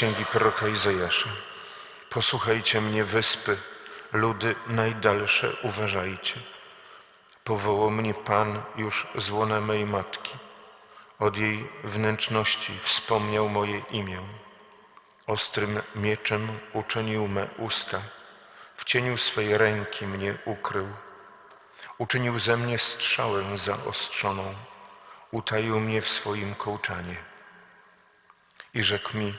księgi proroka Izajasza. Posłuchajcie mnie, wyspy, ludy najdalsze, uważajcie. Powołał mnie Pan już z łona mej matki. Od jej wnętrzności wspomniał moje imię. Ostrym mieczem uczynił me usta. W cieniu swej ręki mnie ukrył. Uczynił ze mnie strzałę zaostrzoną. Utaił mnie w swoim kołczanie. I rzekł mi,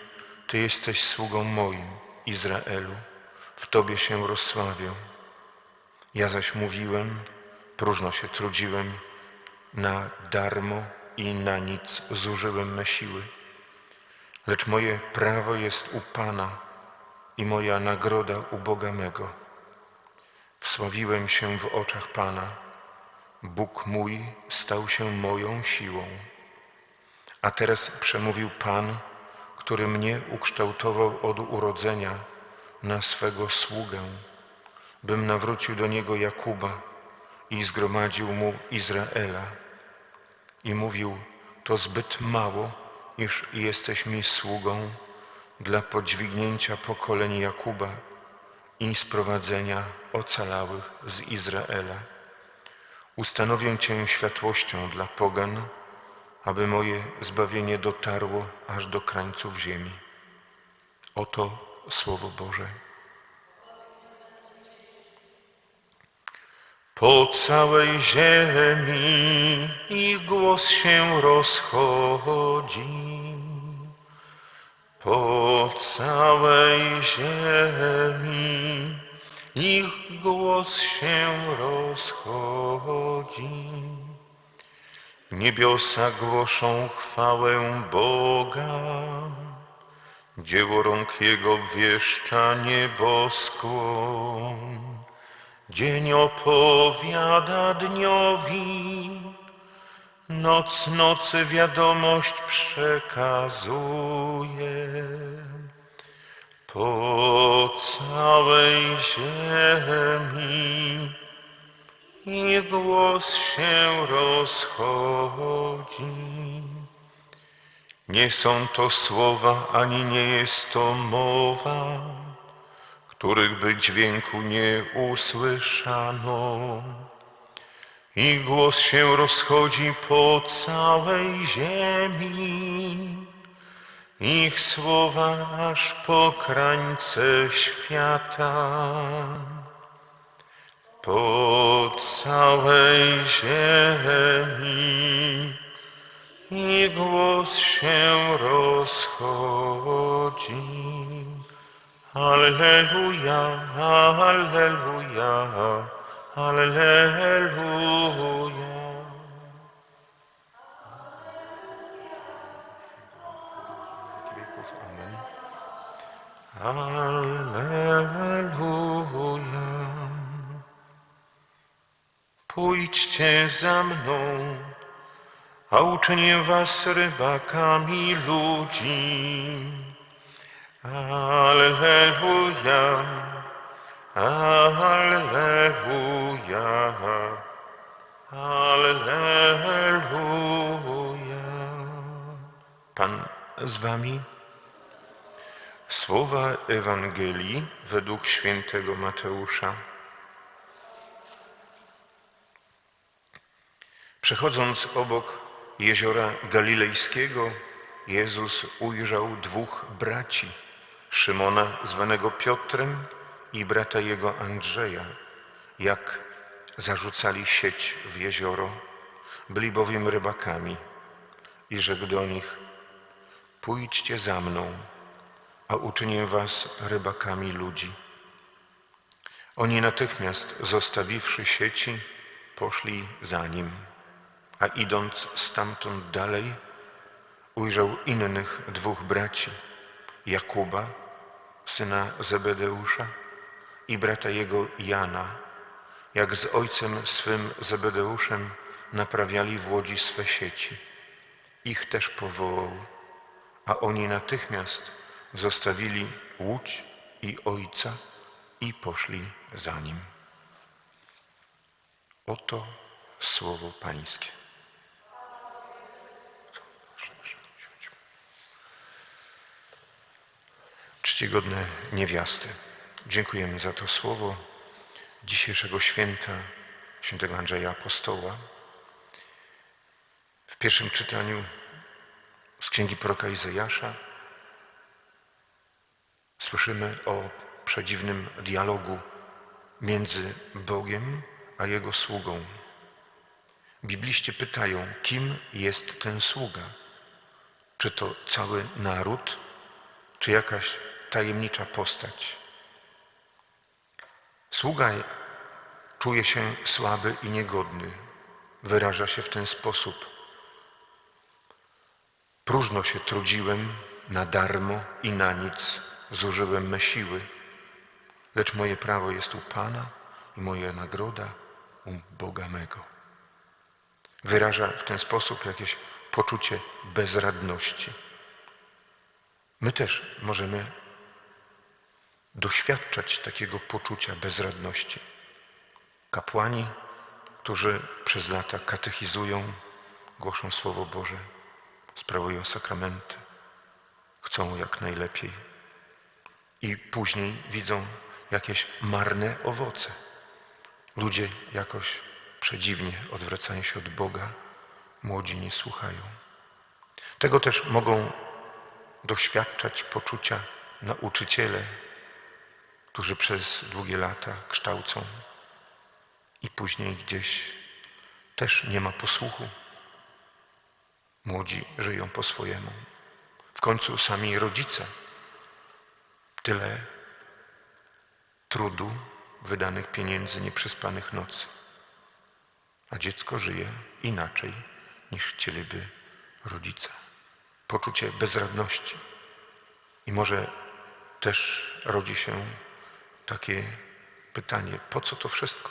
Ty jesteś sługą moim, Izraelu. W Tobie się rozsławię. Ja zaś mówiłem, próżno się trudziłem, na darmo i na nic zużyłem me siły. Lecz moje prawo jest u Pana i moja nagroda u Boga mego. Wsławiłem się w oczach Pana. Bóg mój stał się moją siłą. A teraz przemówił Pan, który mnie ukształtował od urodzenia na swego sługę, bym nawrócił do niego Jakuba i zgromadził mu Izraela. I mówił, to zbyt mało, iż jesteś mi sługą dla podźwignięcia pokoleń Jakuba i sprowadzenia ocalałych z Izraela. Ustanowię Cię światłością dla pogan, aby moje zbawienie dotarło aż do krańców ziemi. Oto Słowo Boże. Po całej ziemi ich głos się rozchodzi. Po całej ziemi ich głos się rozchodzi. Niebiosa głoszą chwałę Boga, dzieło rąk Jego obwieszcza nieboskłon. Dzień opowiada dniowi, noc nocy wiadomość przekazuje. Po całej ziemi i głos się rozchodzi. Nie są to słowa, ani nie jest to mowa, których by dźwięku nie usłyszano. I głos się rozchodzi po całej ziemi, ich słowa aż po krańce świata. Po całej ziemi i głos się rozchodzi. Alleluja, Alleluja, Alleluja. Alleluja. Pójdźcie za mną, a uczynię was rybakami ludzi. Alleluja, Alleluja, Alleluja. Pan z wami. Słowa Ewangelii według świętego Mateusza. Przechodząc obok jeziora Galilejskiego, Jezus ujrzał dwóch braci, Szymona zwanego Piotrem i brata jego Andrzeja, jak zarzucali sieć w jezioro, byli bowiem rybakami i rzekł do nich, pójdźcie za mną, a uczynię was rybakami ludzi. Oni natychmiast, zostawiwszy sieci, poszli za nim, a idąc stamtąd dalej, ujrzał innych dwóch braci, Jakuba, syna Zebedeusza i brata jego Jana, jak z ojcem swym Zebedeuszem naprawiali w łodzi swe sieci. Ich też powołał, a oni natychmiast zostawili łódź i ojca i poszli za nim. Oto słowo Pańskie. Czcigodne niewiasty, dziękujemy za to słowo dzisiejszego święta, świętego Andrzeja Apostoła. W pierwszym czytaniu z księgi proroka Izajasza słyszymy o przedziwnym dialogu między Bogiem a Jego sługą. Bibliści pytają, kim jest ten sługa? Czy to cały naród, czy jakaś tajemnicza postać? Sługa czuje się słaby i niegodny. Wyraża się w ten sposób. Próżno się trudziłem, na darmo i na nic zużyłem me siły, lecz moje prawo jest u Pana i moja nagroda u Boga mego. Wyraża w ten sposób jakieś poczucie bezradności. My też możemy doświadczać takiego poczucia bezradności. Kapłani, którzy przez lata katechizują, głoszą Słowo Boże, sprawują sakramenty, chcą jak najlepiej i później widzą jakieś marne owoce. Ludzie jakoś przedziwnie odwracają się od Boga, młodzi nie słuchają. Tego też mogą doświadczać poczucia nauczyciele, którzy przez długie lata kształcą i później gdzieś też nie ma posłuchu. Młodzi żyją po swojemu. W końcu sami rodzice tyle trudu, wydanych pieniędzy, nieprzespanych nocy. A dziecko żyje inaczej niż chcieliby rodzice. Poczucie bezradności. I może też rodzi się takie pytanie, po co to wszystko?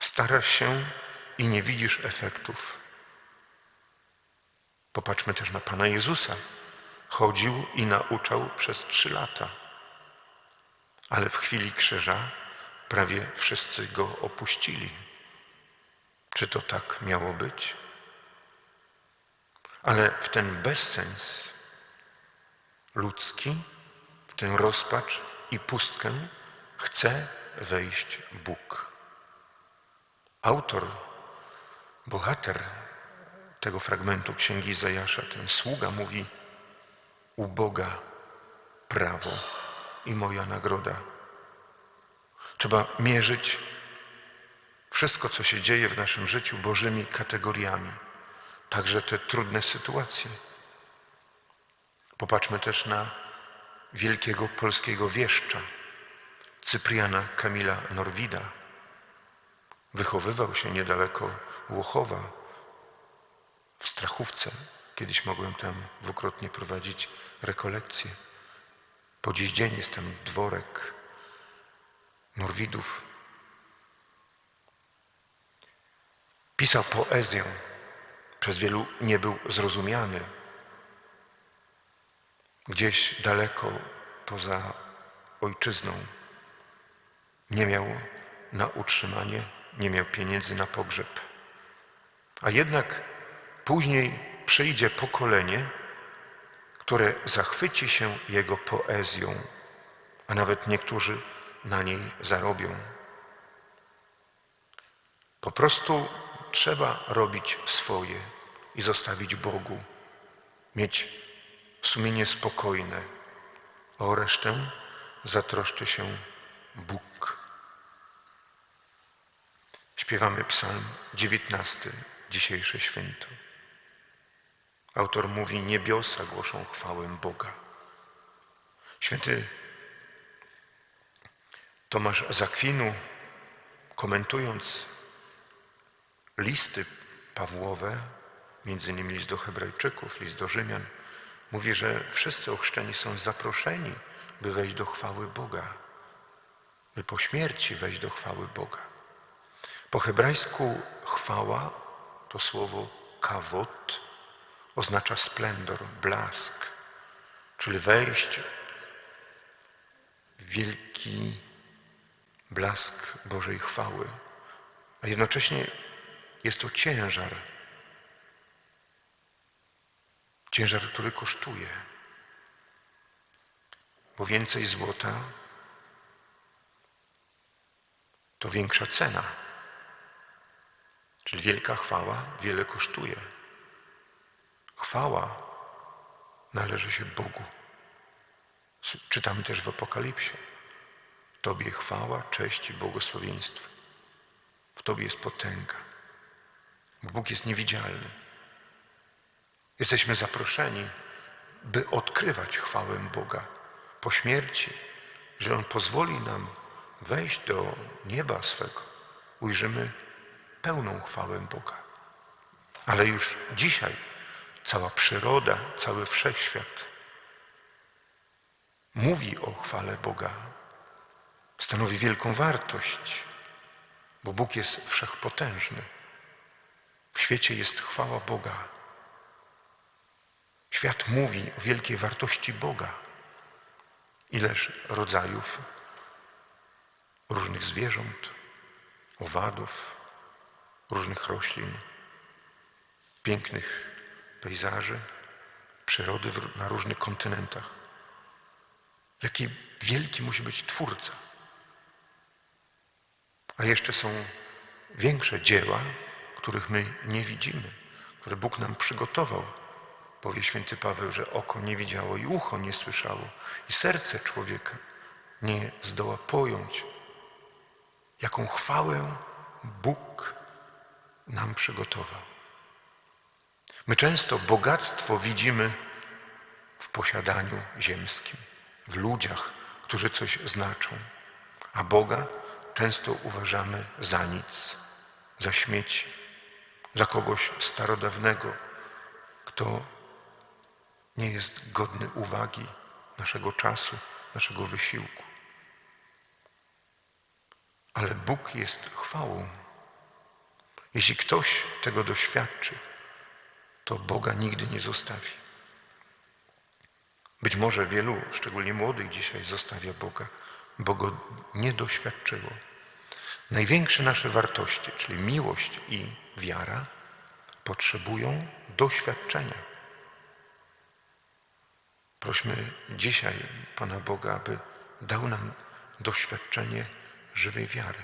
Starasz się i nie widzisz efektów. Popatrzmy też na Pana Jezusa. Chodził i nauczał przez trzy lata, ale w chwili krzyża prawie wszyscy go opuścili. Czy to tak miało być? Ale w ten bezsens ludzki, w tę rozpacz i pustkę chce wejść Bóg. Autor, bohater tego fragmentu Księgi Izajasza, ten sługa mówi u Boga prawo i moja nagroda. Trzeba mierzyć wszystko, co się dzieje w naszym życiu Bożymi kategoriami, także te trudne sytuacje. Popatrzmy też na wielkiego polskiego wieszcza, Cypriana Kamila Norwida. Wychowywał się niedaleko Łochowa, w Strachówce. Kiedyś mogłem tam dwukrotnie prowadzić rekolekcje. Po dziś dzień jest tam dworek Norwidów. Pisał poezję, przez wielu nie był zrozumiany. Gdzieś daleko poza ojczyzną nie miał na utrzymanie, nie miał pieniędzy na pogrzeb. A jednak później przyjdzie pokolenie, które zachwyci się jego poezją, a nawet niektórzy na niej zarobią. Po prostu trzeba robić swoje i zostawić Bogu, mieć sumienie spokojne, o resztę zatroszczy się Bóg. Śpiewamy psalm 19, dzisiejsze święto. Autor mówi, niebiosa głoszą chwałę Boga. Święty Tomasz Zakwinu, komentując listy Pawłowe, między innymi list do Hebrajczyków, list do Rzymian, mówi, że wszyscy ochrzczeni są zaproszeni, by wejść do chwały Boga, by po śmierci wejść do chwały Boga. Po hebrajsku chwała to słowo kawot, oznacza splendor, blask, czyli wejść w wielki blask Bożej chwały, a jednocześnie jest to ciężar, ciężar, który kosztuje. bo więcej złota to większa cena. Czyli wielka chwała wiele kosztuje. Chwała należy się Bogu. Czytamy też w Apokalipsie. Tobie chwała, cześć i błogosławieństwo. W Tobie jest potęga. Bóg jest niewidzialny. Jesteśmy zaproszeni, by odkrywać chwałę Boga po śmierci, że On pozwoli nam wejść do nieba swego. Ujrzymy pełną chwałę Boga. Ale już dzisiaj cała przyroda, cały wszechświat mówi o chwale Boga. Stanowi wielką wartość, bo Bóg jest wszechpotężny. W świecie jest chwała Boga. Świat mówi o wielkiej wartości Boga. Ileż rodzajów różnych zwierząt, owadów, różnych roślin, pięknych pejzaży, przyrody na różnych kontynentach. Jaki wielki musi być Twórca. A jeszcze są większe dzieła, których my nie widzimy, które Bóg nam przygotował. Powie święty Paweł, że oko nie widziało i ucho nie słyszało i serce człowieka nie zdoła pojąć, jaką chwałę Bóg nam przygotował. My często bogactwo widzimy w posiadaniu ziemskim, w ludziach, którzy coś znaczą, a Boga często uważamy za nic, za śmieci, za kogoś starodawnego, kto nie jest godny uwagi naszego czasu, naszego wysiłku. Ale Bóg jest chwałą. Jeśli ktoś tego doświadczy, to Boga nigdy nie zostawi. Być może wielu, szczególnie młodych dzisiaj, zostawia Boga, bo go nie doświadczyło. Największe nasze wartości, czyli miłość i wiara, potrzebują doświadczenia. Prośmy dzisiaj Pana Boga, aby dał nam doświadczenie żywej wiary.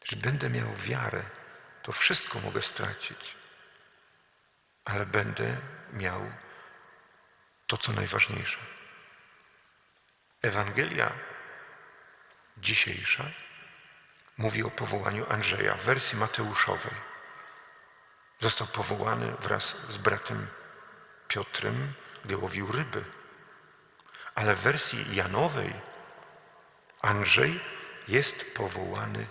Jeśli będę miał wiarę, to wszystko mogę stracić, ale będę miał to, co najważniejsze. Ewangelia dzisiejsza mówi o powołaniu Andrzeja w wersji mateuszowej. Został powołany wraz z bratem Piotrem, gdy łowił ryby. Ale w wersji Janowej Andrzej jest powołany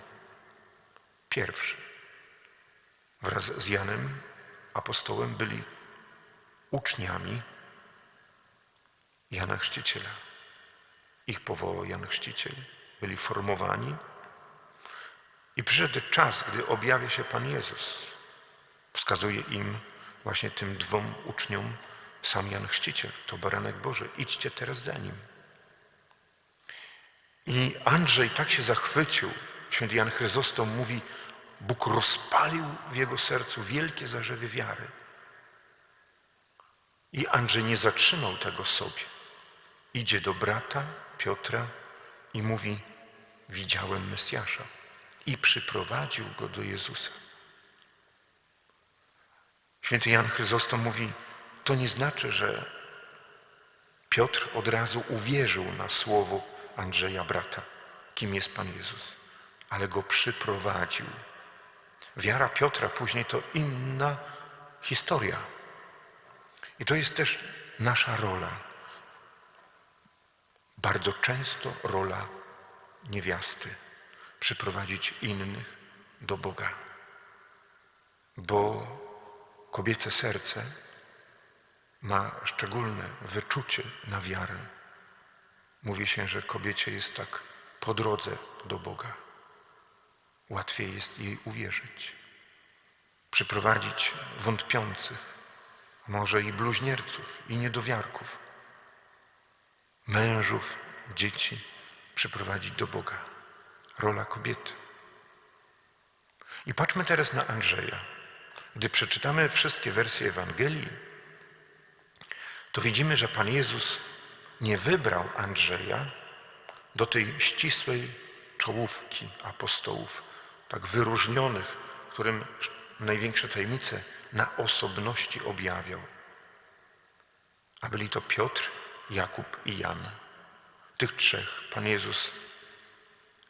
pierwszy. Wraz z Janem apostołem byli uczniami Jana Chrzciciela. Ich powołał Jan Chrzciciel. Byli formowani i przyszedł czas, gdy objawia się Pan Jezus. Wskazuje im właśnie tym dwom uczniom sam Jan Chrzciciel, to baranek Boży. Idźcie teraz za nim. I Andrzej tak się zachwycił, święty Jan Chryzostom mówi, Bóg rozpalił w jego sercu wielkie zarzewie wiary. I Andrzej nie zatrzymał tego sobie. Idzie do brata Piotra i mówi, widziałem Mesjasza. I przyprowadził go do Jezusa. Święty Jan Chryzostom mówi, to nie znaczy, że Piotr od razu uwierzył na słowo Andrzeja brata, kim jest Pan Jezus, ale go przyprowadził. Wiara Piotra później to inna historia. I to jest też nasza rola. Bardzo często rola niewiasty przyprowadzić innych do Boga. Bo kobiece serce ma szczególne wyczucie na wiarę. Mówi się, że kobiecie jest tak po drodze do Boga. Łatwiej jest jej uwierzyć, przyprowadzić wątpiących, może i bluźnierców, i niedowiarków, mężów, dzieci przyprowadzić do Boga. Rola kobiety. I patrzmy teraz na Andrzeja. Gdy przeczytamy wszystkie wersje Ewangelii, to widzimy, że Pan Jezus nie wybrał Andrzeja do tej ścisłej czołówki apostołów, tak wyróżnionych, którym największe tajemnice na osobności objawiał. A byli to Piotr, Jakub i Jan. Tych trzech Pan Jezus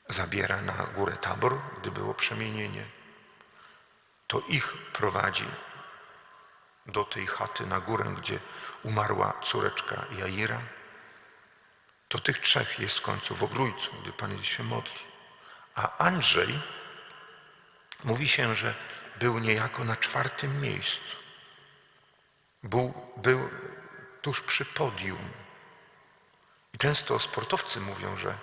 zabiera na górę Tabor, gdy było przemienienie. To ich prowadzi do tej chaty na górę, gdzie umarła córeczka Jaira. To tych trzech jest w końcu w ogrójcu, gdy Pan się modli. A Andrzej mówi się, że był niejako na czwartym miejscu. Był, był tuż przy podium. I często sportowcy mówią, że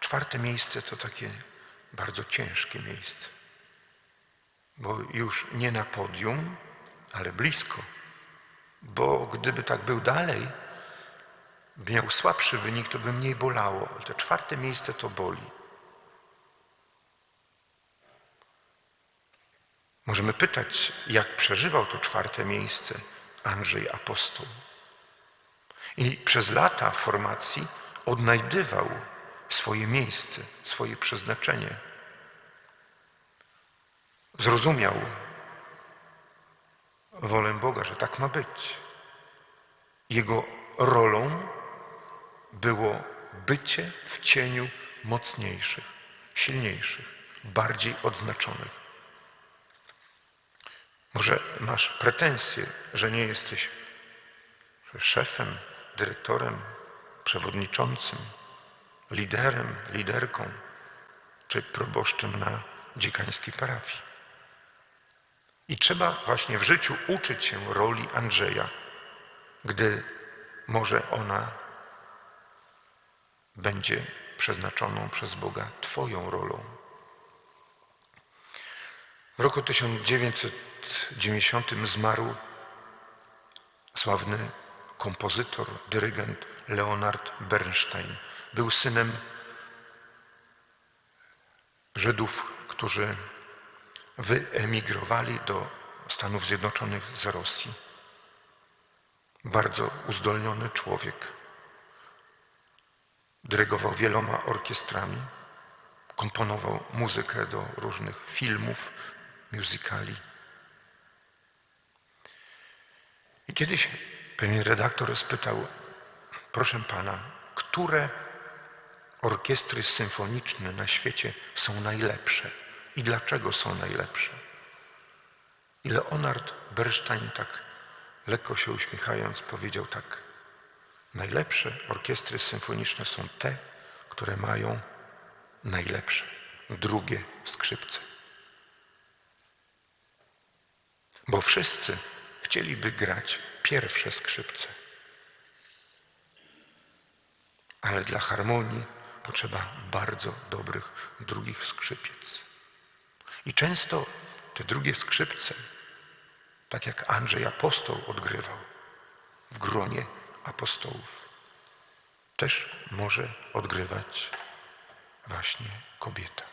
czwarte miejsce to takie bardzo ciężkie miejsce. Bo już nie na podium, ale blisko. Bo gdyby tak był dalej, miał słabszy wynik, to by mniej bolało. Ale to czwarte miejsce to boli. Możemy pytać, jak przeżywał to czwarte miejsce Andrzej Apostoł. I przez lata formacji odnajdywał swoje miejsce, swoje przeznaczenie. Zrozumiał wolę Boga, że tak ma być. Jego rolą było bycie w cieniu mocniejszych, silniejszych, bardziej odznaczonych. Może masz pretensje, że nie jesteś szefem, dyrektorem, przewodniczącym, liderem, liderką czy proboszczem na dziekańskiej parafii. I trzeba właśnie w życiu uczyć się roli Andrzeja, gdy może ona będzie przeznaczoną przez Boga Twoją rolą. W roku 1990 zmarł sławny kompozytor, dyrygent Leonard Bernstein. Był synem Żydów, którzy wyemigrowali do Stanów Zjednoczonych z Rosji. Bardzo uzdolniony człowiek. Dyrygował wieloma orkiestrami, komponował muzykę do różnych filmów, musicali. I kiedyś pewien redaktor spytał, proszę pana, które orkiestry symfoniczne na świecie są najlepsze i dlaczego są najlepsze? I Leonard Bernstein tak lekko się uśmiechając powiedział tak, najlepsze orkiestry symfoniczne są te, które mają najlepsze drugie skrzypce. Bo wszyscy chcieliby grać pierwsze skrzypce. Ale dla harmonii potrzeba bardzo dobrych drugich skrzypiec. I często te drugie skrzypce, tak jak Andrzej Apostoł odgrywał w gronie apostołów, też może odgrywać właśnie kobieta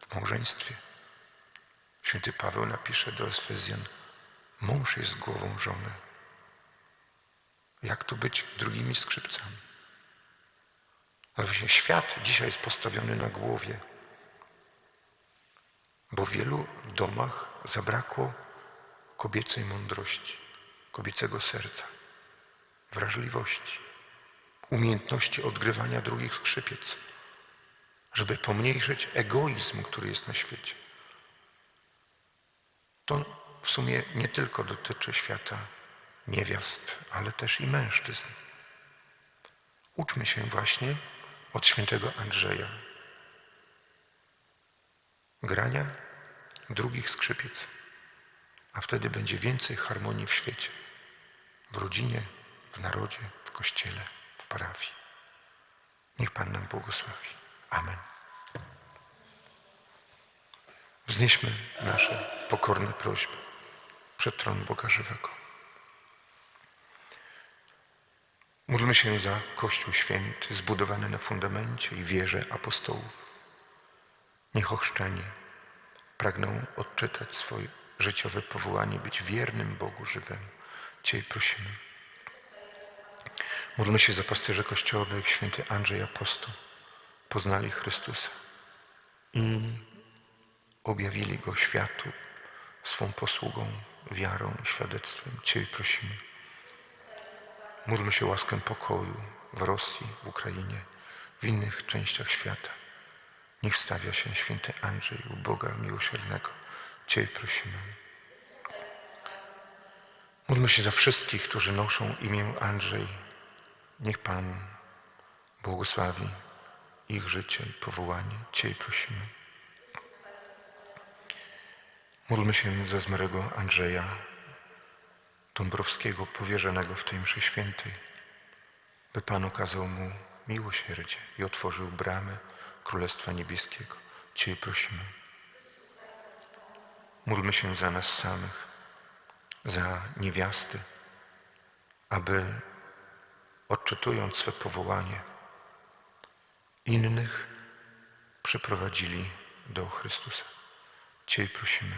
w małżeństwie. Święty Paweł napisze do Efezjan, mąż jest głową żony. Jak to być drugimi skrzypcami? Ale właśnie świat dzisiaj jest postawiony na głowie, bo w wielu domach zabrakło kobiecej mądrości, kobiecego serca, wrażliwości, umiejętności odgrywania drugich skrzypiec, żeby pomniejszyć egoizm, który jest na świecie. To w sumie nie tylko dotyczy świata niewiast, ale też i mężczyzn. Uczmy się właśnie od świętego Andrzeja grania drugich skrzypiec, a wtedy będzie więcej harmonii w świecie, w rodzinie, w narodzie, w kościele, w parafii. Niech Pan nam błogosławi. Amen. Wznieśmy nasze pokorne prośby przed tron Boga żywego. Módlmy się za Kościół Święty, zbudowany na fundamencie i wierze apostołów. Niech ochrzczeni pragną odczytać swoje życiowe powołanie, być wiernym Bogu żywemu. Cię prosimy. Módlmy się za pasterze Kościoła, by jak święty Andrzej Apostoł poznali Chrystusa i objawili Go światu swą posługą, wiarą świadectwem. Ciebie prosimy. Módlmy się łaskę pokoju w Rosji, w Ukrainie, w innych częściach świata. Niech wstawia się święty Andrzej u Boga miłosiernego. Ciebie prosimy. Módlmy się za wszystkich, którzy noszą imię Andrzej. Niech Pan błogosławi ich życie i powołanie. Ciebie prosimy. Módlmy się za zmarłego Andrzeja Dąbrowskiego, powierzonego w tej mszy świętej, by Pan okazał mu miłosierdzie i otworzył bramy Królestwa Niebieskiego. Ciebie prosimy. Módlmy się za nas samych, za niewiasty, aby odczytując swe powołanie, innych przyprowadzili do Chrystusa. Ciebie prosimy.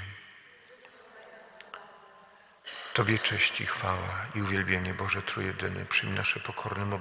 Tobie cześć i chwała i uwielbienie Boże Trójjedyny. Przyjmij nasze pokorne modlitwy.